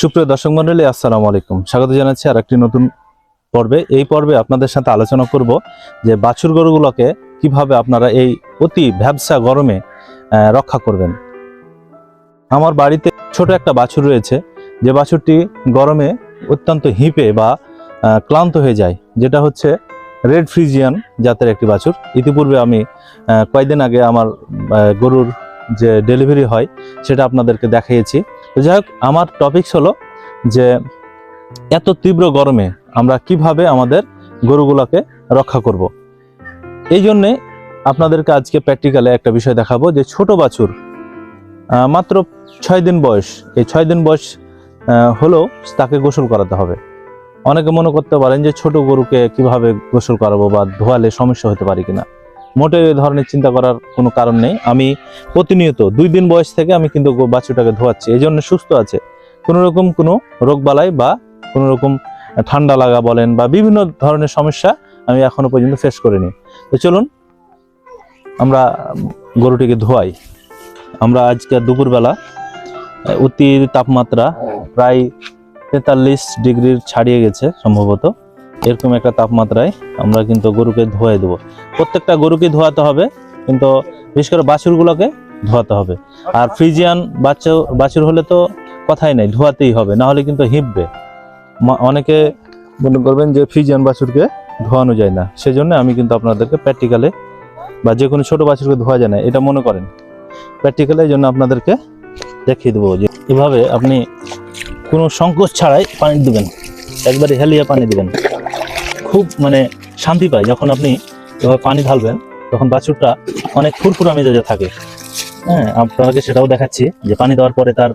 সুপ্রিয় দর্শক মন্ডলী, আসসালামু আলাইকুম। স্বাগত জানাচ্ছি আর একটি নতুন পর্বে। এই পর্বে আপনাদের সাথে আলোচনা করব যে বাছুর গরুগুলোকে কীভাবে আপনারা এই অতি ভ্যাবসা গরমে রক্ষা করবেন। আমার বাড়িতে ছোট একটা বাছুর রয়েছে। যে বাছুরটি গরমে অত্যন্ত হিপে বা ক্লান্ত হয়ে যায়। যেটা হচ্ছে রেড ফ্রিজিয়ান জাতের একটি বাছুর। ইতিপূর্বে আমি কয়েকদিন আগে আমার গরুর যে ডেলিভারি হয়, সেটা আপনাদেরকে দেখিয়েছি। তো যাই হোক, আমার টপিকস হলো যে এত তীব্র গরমে আমরা কীভাবে আমাদের গরুগুলোকে রক্ষা করব। এই জন্যে আপনাদেরকে আজকে প্র্যাকটিক্যালে একটা বিষয় দেখাবো যে ছোট বাছুর মাত্র ছয় দিন বয়স, এই ছয় দিন বয়স হলেও তাকে গোসল করাতে হবে অনেকে মনে করতে পারেন যে ছোট গরুকে কীভাবে গোসল করাবো বা ধোয়ালে সমস্যা হতে পারে কিনা মোটেও এই ধরনের চিন্তা করার কোনো কারণ নেই। আমি প্রতিনিয়ত দুই দিন বয়স থেকে আমি কিন্তু বাছুরটাকে ধোয়াচ্ছি। এই জন্য সুস্থ আছে। কোনো রকম কোনো রোগবালাই বা কোনো রকম ঠান্ডা লাগা বলেন বা বিভিন্ন ধরনের সমস্যা আমি এখনও পর্যন্ত ফেস করিনি। তো চলুন আমরা গরুটিকে ধোয়াই। আমরা আজকে দুপুরবেলা অতি তাপমাত্রা প্রায় তেতাল্লিশ ডিগ্রির ছাড়িয়ে গেছে সম্ভবত। এরকম একটা তাপমাত্রায় আমরা কিন্তু গরুকে ধোয়াই দেবো। প্রত্যেকটা গরুকে ধোয়াতে হবে, কিন্তু বিশেষ করে বাছুরগুলোকে ধোয়াতে হবে। আর ফ্রিজিয়ান বাচ্চা বাছুর হলে তো কথাই নাই, ধোয়াতেই হবে, না হলে কিন্তু হিপবে। অনেকে মনে করবেন যে ফ্রিজিয়ান বাছুরকে ধোয়ানো যায় না, সেজন্য আমি কিন্তু আপনাদেরকে প্র্যাকটিক্যালে বা যে কোনো ছোট বাছুরকে ধোয়া যায় না, এটা মনে করেন। প্র্যাকটিক্যালে এই জন্য আপনাদেরকে দেখিয়ে দেবো যে এভাবে আপনি কোনো সংকোচ ছাড়াই পানি দেবেন, একবারে হেলিয়ে পানি দিবেন। খুব মানে শান্তি পায়। যখন আপনি এভাবে পানি ঢালবেন, তখন বাছুরটা অনেক ফুরফুরা মেজাজে থাকে। হ্যাঁ আপনাকে সেটাও দেখাচ্ছি যে পানি দেওয়ার পরে তার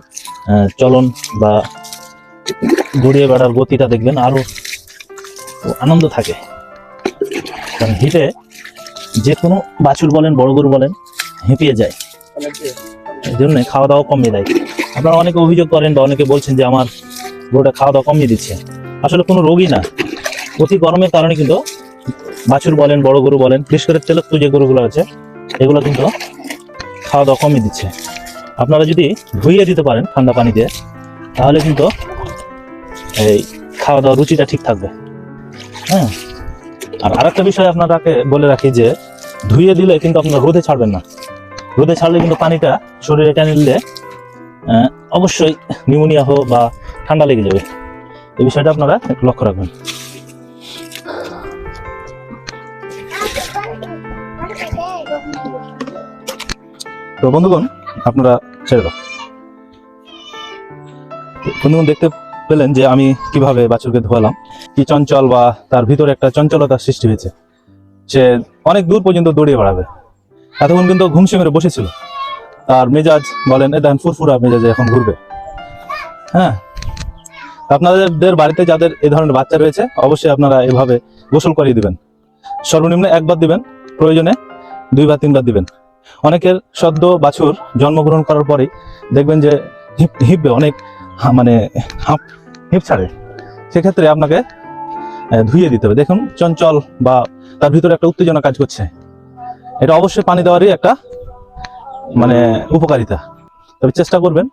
চলন বা গড়িয়ে বেড়ার গতিটা দেখবেন আরও আনন্দ থাকে। কারণ হিটে যে কোনো বাছুর বলেন, বড় গরু বলেন, হেঁপিয়ে যায়। এই জন্য খাওয়া দাওয়া কমিয়ে দেয়। আপনারা অনেকে অভিযোগ করেন বা অনেকে বলছেন যে আমার গরুটা খাওয়া দাওয়া কমিয়ে দিচ্ছে। আসলে কোনো রোগী না। অতি গরমের কারণে কিন্তু বাছুর বলেন, বড় গরু বলেন, বিশেষ করে তেলত্ব যে গরুগুলো আছে, এগুলো কিন্তু খাওয়া দাওয়া কমিয়ে দিচ্ছে। আপনারা যদি ধুইয়ে দিতে পারেন ঠান্ডা পানি দিয়ে, তাহলে কিন্তু এই খাওয়া দাওয়া রুচিটা ঠিক থাকবে। হ্যাঁ? আর আরেকটা বিষয় আপনারাকে বলে রাখি যে, ধুইয়ে দিলে কিন্তু আপনারা রোদে ছাড়বেন না। রোদে ছাড়লে কিন্তু পানিটা শরীরে টেনে নিলে অবশ্যই নিউমোনিয়া হোক বা ঠান্ডা লেগে যাবে। এই বিষয়টা আপনারা লক্ষ্য রাখবেন। তো বন্ধুগণ, আপনারা ছেড়ে দাও। বন্ধুগণ, দেখতে পেলেন যে আমি কীভাবে বাছুরকে ধোয়ালাম, কি চঞ্চল বা তার ভিতরে একটা চঞ্চলতা সৃষ্টি হয়েছে। সে অনেক দূর পর্যন্ত দৌড়িয়ে বেড়াবে। এতক্ষণ কিন্তু ঘুমসে মেরে বসেছিল। তার মেজাজ বলেন, এ দেখেন, ফুরফুরা মেজাজে এখন ঘুরবে। হ্যাঁ? আপনাদের বাড়িতে যাদের এই ধরনের বাচ্চা রয়েছে, অবশ্যই আপনারা এভাবে গোসল করিয়ে দিবেন। সর্বনিম্ন একবার দিবেন, প্রয়োজনে দুইবার, তিনবার দিবেন। অনেকের সদ্য বাছুর জন্মগ্রহণ করার পরেই দেখবেন যে হিপ হিপবে অনেক মানে হাঁপ, হিপ ছাড়ে। সেক্ষেত্রে আপনাকে ধুয়ে দিতে হবে। দেখুন, চঞ্চল বা তার ভিতরে একটা উত্তেজনা কাজ করছে। এটা অবশ্যই পানি দেওয়ারই একটা মানে উপকারিতা। তবে চেষ্টা করবেন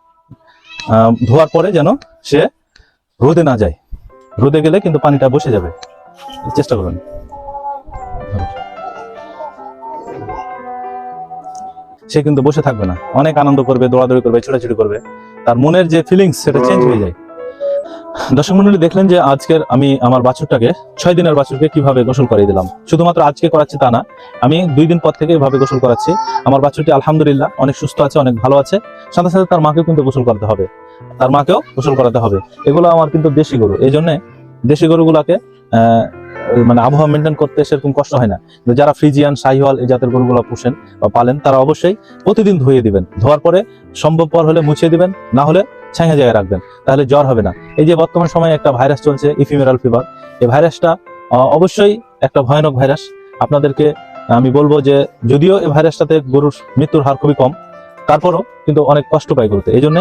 ধোয়ার পরে যেন সে রোদে না যায়। রোদে গেলে কিন্তু পানিটা বসে যাবে। চেষ্টা করবেন। সে কিন্তু বসে থাকবে না। অনেক আনন্দ করবে, দৌড়াদৌড়ি করবে, ছোটাছুটি করবে। তার মনের যে ফিলিংস সেটা চেঞ্জ হয়ে যায়। দর্শক মন্ডলী দেখলেন যে আজকের আমি আমার বাছুরটাকে, ছয় দিনের বাছুরকে কীভাবে গোসল করিয়ে দিলাম। শুধুমাত্র আজকে করাচ্ছি তা না, আমি দুই দিন পর থেকে এভাবে গোসল করাচ্ছি। আমার বাছুরটি আলহামদুলিল্লাহ অনেক সুস্থ আছে, অনেক ভালো আছে। সাথে সাথে তার মাকেও কিন্তু গোসল করতে হবে। তার মাকেও গোসল করাতে হবে। এগুলো আমার কিন্তু দেশি গরু। এই জন্য দেশি গরুগুলাকে মানে আবহাওয়া মেনটেন করতে সেরকম কষ্ট হয় না। যারা ফ্রিজিয়ান, শাহিওয়াল এই জাতের গরুগুলো পোষেন বা পালেন, তারা অবশ্যই প্রতিদিন ধুয়ে দিবেন। ধোয়ার পরে সম্ভবপর হলে মুছিয়ে দিবেন, না হলে ছাইয়া জায়গায় রাখবেন, তাহলে জ্বর হবে না। এই যে বর্তমান সময়ে একটা ভাইরাস চলছে, ইফিমেরাল ফিভার। এই ভাইরাসটা অবশ্যই একটা ভয়ানক ভাইরাস। আপনাদেরকে আমি বলব যে যদিও এই ভাইরাসটাতে গরুর মৃত্যুর হার খুবই কম, তারপরও কিন্তু অনেক কষ্ট পায় গরুতে। এই জন্য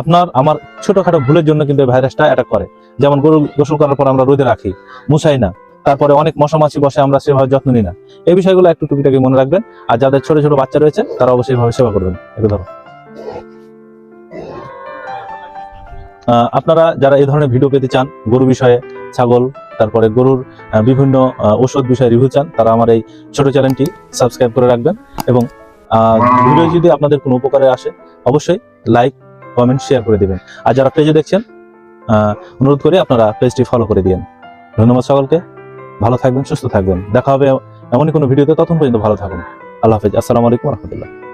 আপনার, আমার ছোটখাটো ভুলের জন্য কিন্তু এই ভাইরাসটা অ্যাটাক করে। যেমন গরু গোসল করার পর আমরা রোদে রাখি, মুছাই না। তারপরে অনেক মশামাছি বসে আমরা সেভাবে যত্ন নিই না। এই বিষয়গুলো একটু টুকিটাকি মনে রাখবেন। আর যাদের ছোট ছোট বাচ্চা রয়েছে, তারা অবশ্যই ভাবে সেবা করবেন। একটু ধরো। আপনারা যারা এই ধরনের ভিডিও পেতে চান, গরু বিষয়ে, ছাগল, তারপরে গরুর বিভিন্ন ওষুধ বিষয়ে রিভিউ চান, তারা আমার এই ছোট চ্যানেলটি সাবস্ক্রাইব করে রাখবেন এবং ভিডিও যদি আপনাদের কোনো উপকারে আসে, অবশ্যই লাইক, কমেন্ট, শেয়ার করে দিবেন। আর যারা পেজে দেখছেন অনুরোধ করি আপনারা পেজটি ফলো করে দিন ধন্যবাদ সকলকে। ভালো থাকবেন, সুস্থ থাকবেন। দেখা হবে এমনই কোনো ভিডিওতে তখন পর্যন্ত ভালো থাকুন। আল্লাহ হাফিজ। আসসালামু আলাইকুম রহমতুল্লাহ।